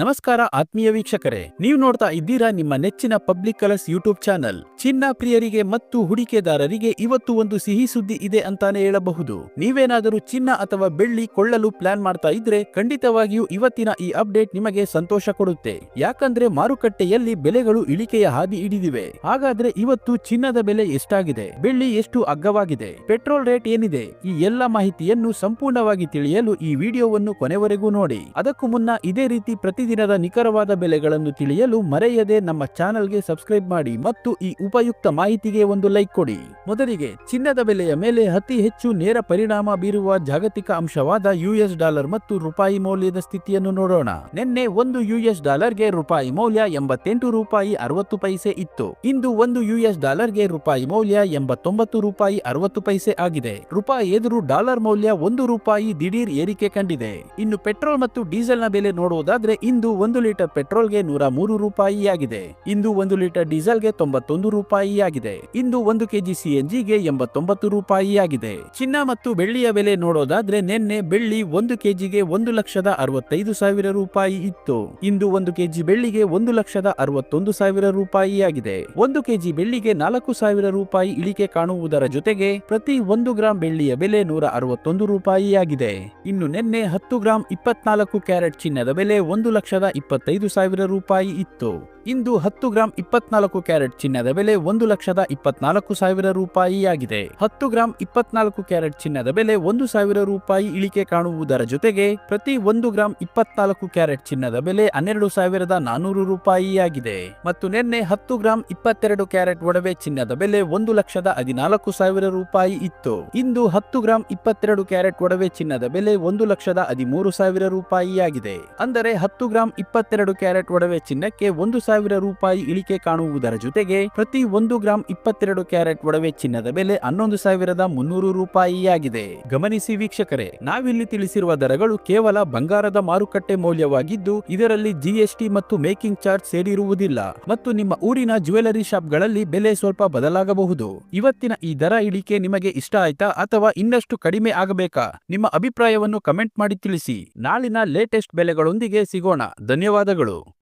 ನಮಸ್ಕಾರ ಆತ್ಮೀಯ ವೀಕ್ಷಕರೇ, ನೀವು ನೋಡ್ತಾ ಇದ್ದೀರಾ ನಿಮ್ಮ ನೆಚ್ಚಿನ ಪಬ್ಲಿಕ್ ಕಲರ್ಸ್ ಯೂಟ್ಯೂಬ್ ಚಾನಲ್. ಚಿನ್ನ ಪ್ರಿಯರಿಗೆ ಮತ್ತು ಹೂಡಿಕೆದಾರರಿಗೆ ಇವತ್ತು ಒಂದು ಸಿಹಿ ಸುದ್ದಿ ಇದೆ ಅಂತಾನೆ ಹೇಳಬಹುದು. ನೀವೇನಾದರೂ ಚಿನ್ನ ಅಥವಾ ಬೆಳ್ಳಿ ಕೊಳ್ಳಲು ಪ್ಲಾನ್ ಮಾಡ್ತಾ ಇದ್ರೆ ಖಂಡಿತವಾಗಿಯೂ ಇವತ್ತಿನ ಈ ಅಪ್ಡೇಟ್ ನಿಮಗೆ ಸಂತೋಷ ಕೊಡುತ್ತೆ. ಯಾಕಂದ್ರೆ ಮಾರುಕಟ್ಟೆಯಲ್ಲಿ ಬೆಲೆಗಳು ಇಳಿಕೆಯ ಹಾದಿ ಹಿಡಿದಿವೆ. ಹಾಗಾದ್ರೆ ಇವತ್ತು ಚಿನ್ನದ ಬೆಲೆ ಎಷ್ಟಾಗಿದೆ? ಬೆಳ್ಳಿ ಎಷ್ಟು ಅಗ್ಗವಾಗಿದೆ? ಪೆಟ್ರೋಲ್ ರೇಟ್ ಏನಿದೆ? ಈ ಎಲ್ಲ ಮಾಹಿತಿಯನ್ನು ಸಂಪೂರ್ಣವಾಗಿ ತಿಳಿಯಲು ಈ ವಿಡಿಯೋವನ್ನು ಕೊನೆವರೆಗೂ ನೋಡಿ. ಅದಕ್ಕೂ ಮುನ್ನ ಇದೇ ರೀತಿ ಪ್ರತಿದಿನದ ನಿಖರವಾದ ಬೆಲೆಗಳನ್ನು ತಿಳಿಯಲು ಮರೆಯದೆ ನಮ್ಮ ಚಾನೆಲ್ಗೆ ಸಬ್ಸ್ಕ್ರೈಬ್ ಮಾಡಿ ಮತ್ತು ಈ ಉಪಯುಕ್ತ ಮಾಹಿತಿಗೆ ಒಂದು ಲೈಕ್ ಕೊಡಿ. ಮೊದಲಿಗೆ ಚಿನ್ನದ ಬೆಲೆಯ ಮೇಲೆ ಅತಿ ಹೆಚ್ಚು ನೇರ ಪರಿಣಾಮ ಬೀರುವ ಜಾಗತಿಕ ಅಂಶವಾದ ಯುಎಸ್ ಡಾಲರ್ ಮತ್ತು ರೂಪಾಯಿ ಮೌಲ್ಯದ ಸ್ಥಿತಿಯನ್ನು ನೋಡೋಣ. ನಿನ್ನೆ ಒಂದು ಯುಎಸ್ ಡಾಲರ್ಗೆ ರೂಪಾಯಿ ಮೌಲ್ಯ ಎಂಬತ್ತೆಂಟು ರೂಪಾಯಿ ಅರವತ್ತು ಪೈಸೆ ಇತ್ತು. ಇಂದು ಒಂದು ಯುಎಸ್ ಡಾಲರ್ಗೆ ರೂಪಾಯಿ ಮೌಲ್ಯ ಎಂಬತ್ತೊಂಬತ್ತು ರೂಪಾಯಿ ಅರವತ್ತು ಪೈಸೆ ಆಗಿದೆ. ರೂಪಾಯಿ ಎದುರು ಡಾಲರ್ ಮೌಲ್ಯ ಒಂದು ರೂಪಾಯಿ ದಿಢೀರ್ ಏರಿಕೆ ಕಂಡಿದೆ. ಇನ್ನು ಪೆಟ್ರೋಲ್ ಮತ್ತು ಡೀಸೆಲ್ನ ಬೆಲೆ ನೋಡುವುದಾದ್ರೆ ಇಂದು ಒಂದು ಲೀಟರ್ ಪೆಟ್ರೋಲ್ಗೆ ನೂರ ಮೂರು ರೂಪಾಯಿಯಾಗಿದೆ. ಇಂದು ಒಂದು ಲೀಟರ್ ಡೀಸೆಲ್ಗೆ ತೊಂಬತ್ತೊಂದು ರೂಪಾಯಿಯಾಗಿದೆ. ಇಂದು ಒಂದು ಕೆಜಿ ಸಿಎನ್ಜಿಗೆ ಎಂಬತ್ತೊಂಬತ್ತು ರೂಪಾಯಿಯಾಗಿದೆ. ಚಿನ್ನ ಮತ್ತು ಬೆಳ್ಳಿಯ ಬೆಲೆ ನೋಡೋದಾದ್ರೆ ನಿನ್ನೆ ಬೆಳ್ಳಿ ಒಂದು ಕೆಜಿಗೆ ಒಂದು ಲಕ್ಷದ ಅರವತ್ತೈದು ಸಾವಿರ ರೂಪಾಯಿ ಇತ್ತು. ಇಂದು ಒಂದು ಕೆಜಿ ಬೆಳ್ಳಿಗೆ ಒಂದು ಲಕ್ಷದ ಅರವತ್ತೊಂದು ಸಾವಿರ ರೂಪಾಯಿಯಾಗಿದೆ. ಒಂದು ಕೆಜಿ ಬೆಳ್ಳಿಗೆ ನಾಲ್ಕು ಸಾವಿರ ರೂಪಾಯಿ ಇಳಿಕೆ ಕಾಣುವುದರ ಜೊತೆಗೆ ಪ್ರತಿ ಒಂದು ಗ್ರಾಂ ಬೆಳ್ಳಿಯ ಬೆಲೆ ನೂರ ಅರವತ್ತೊಂದು ರೂಪಾಯಿಯಾಗಿದೆ. ಇನ್ನು ನಿನ್ನೆ ಹತ್ತು ಗ್ರಾಂ ಇಪ್ಪತ್ನಾಲ್ಕು ಕ್ಯಾರೆಟ್ ಚಿನ್ನದ ಬೆಲೆ ಒಂದು ಲಕ್ಷದ ಇಪ್ಪತ್ತೈದು ಸಾವಿರ ರೂಪಾಯಿ ಇತ್ತು. ಇಂದು ಹತ್ತು ಗ್ರಾಂ ಇಪ್ಪತ್ನಾಲ್ಕು ಕ್ಯಾರೆಟ್ ಚಿನ್ನದ ಬೆಲೆ ಒಂದು ಲಕ್ಷದ ಇಪ್ಪತ್ನಾಲ್ಕು ಸಾವಿರ ರೂಪಾಯಿಯಾಗಿದೆ. ಹತ್ತು ಗ್ರಾಂ ಇಪ್ಪತ್ನಾಲ್ಕು ಕ್ಯಾರೆಟ್ ಚಿನ್ನದ ಬೆಲೆ ಒಂದು ಸಾವಿರ ರೂಪಾಯಿ ಇಳಿಕೆ ಕಾಣುವುದರ ಜೊತೆಗೆ ಪ್ರತಿ ಒಂದು ಗ್ರಾಂ ಇಪ್ಪತ್ನಾಲ್ಕು ಕ್ಯಾರೆಟ್ ಚಿನ್ನದ ಬೆಲೆ ಹನ್ನೆರಡು ಸಾವಿರದ ನಾನೂರು ರೂಪಾಯಿಯಾಗಿದೆ. ಮತ್ತು ನಿನ್ನೆ ಹತ್ತು ಗ್ರಾಂ ಇಪ್ಪತ್ತೆರಡು ಕ್ಯಾರೆಟ್ ಒಡವೆ ಚಿನ್ನದ ಬೆಲೆ ಒಂದು ಲಕ್ಷದ ಹದಿನಾಲ್ಕು ಸಾವಿರ ರೂಪಾಯಿ ಇತ್ತು. ಇಂದು ಹತ್ತು ಗ್ರಾಂ ಇಪ್ಪತ್ತೆರಡು ಕ್ಯಾರೆಟ್ ಒಡವೆ ಚಿನ್ನದ ಬೆಲೆ ಒಂದು ಲಕ್ಷದ ಹದಿಮೂರು ಸಾವಿರ ರೂಪಾಯಿಯಾಗಿದೆ. ಅಂದರೆ ಹತ್ತು ಗ್ರಾಂ ಇಪ್ಪತ್ತೆರಡು ಕ್ಯಾರೆಟ್ ಒಡವೆ ಚಿನ್ನಕ್ಕೆ ಒಂದು ಸಾವಿರ ರೂಪಾಯಿ ಇಳಿಕೆ ಕಾಣುವುದರ ಜೊತೆಗೆ ಪ್ರತಿ ಒಂದು ಗ್ರಾಂ ಇಪ್ಪತ್ತೆರಡು ಕ್ಯಾರೆಟ್ ಒಡವೆ ಚಿನ್ನದ ಬೆಲೆ ಹನ್ನೊಂದು ಸಾವಿರದ ಮುನ್ನೂರು ರೂಪಾಯಿಯಾಗಿದೆ. ಗಮನಿಸಿ ವೀಕ್ಷಕರೇ, ನಾವಿಲ್ಲಿ ತಿಳಿಸಿರುವ ದರಗಳು ಕೇವಲ ಬಂಗಾರದ ಮಾರುಕಟ್ಟೆ ಮೌಲ್ಯವಾಗಿದ್ದು, ಇದರಲ್ಲಿ ಜಿಎಸ್ಟಿ ಮತ್ತು ಮೇಕಿಂಗ್ ಚಾರ್ಜ್ ಸೇರಿರುವುದಿಲ್ಲ ಮತ್ತು ನಿಮ್ಮ ಊರಿನ ಜ್ಯುವೆಲರಿ ಶಾಪ್ಗಳಲ್ಲಿ ಬೆಲೆ ಸ್ವಲ್ಪ ಬದಲಾಗಬಹುದು. ಇವತ್ತಿನ ಈ ದರ ಇಳಿಕೆ ನಿಮಗೆ ಇಷ್ಟ ಆಯ್ತಾ ಅಥವಾ ಇನ್ನಷ್ಟು ಕಡಿಮೆ ಆಗಬೇಕಾ? ನಿಮ್ಮ ಅಭಿಪ್ರಾಯವನ್ನು ಕಮೆಂಟ್ ಮಾಡಿ ತಿಳಿಸಿ. ನಾಳಿನ ಲೇಟೆಸ್ಟ್ ಬೆಲೆಗಳೊಂದಿಗೆ ಸಿಗೋಣ. ಧನ್ಯವಾದಗಳು.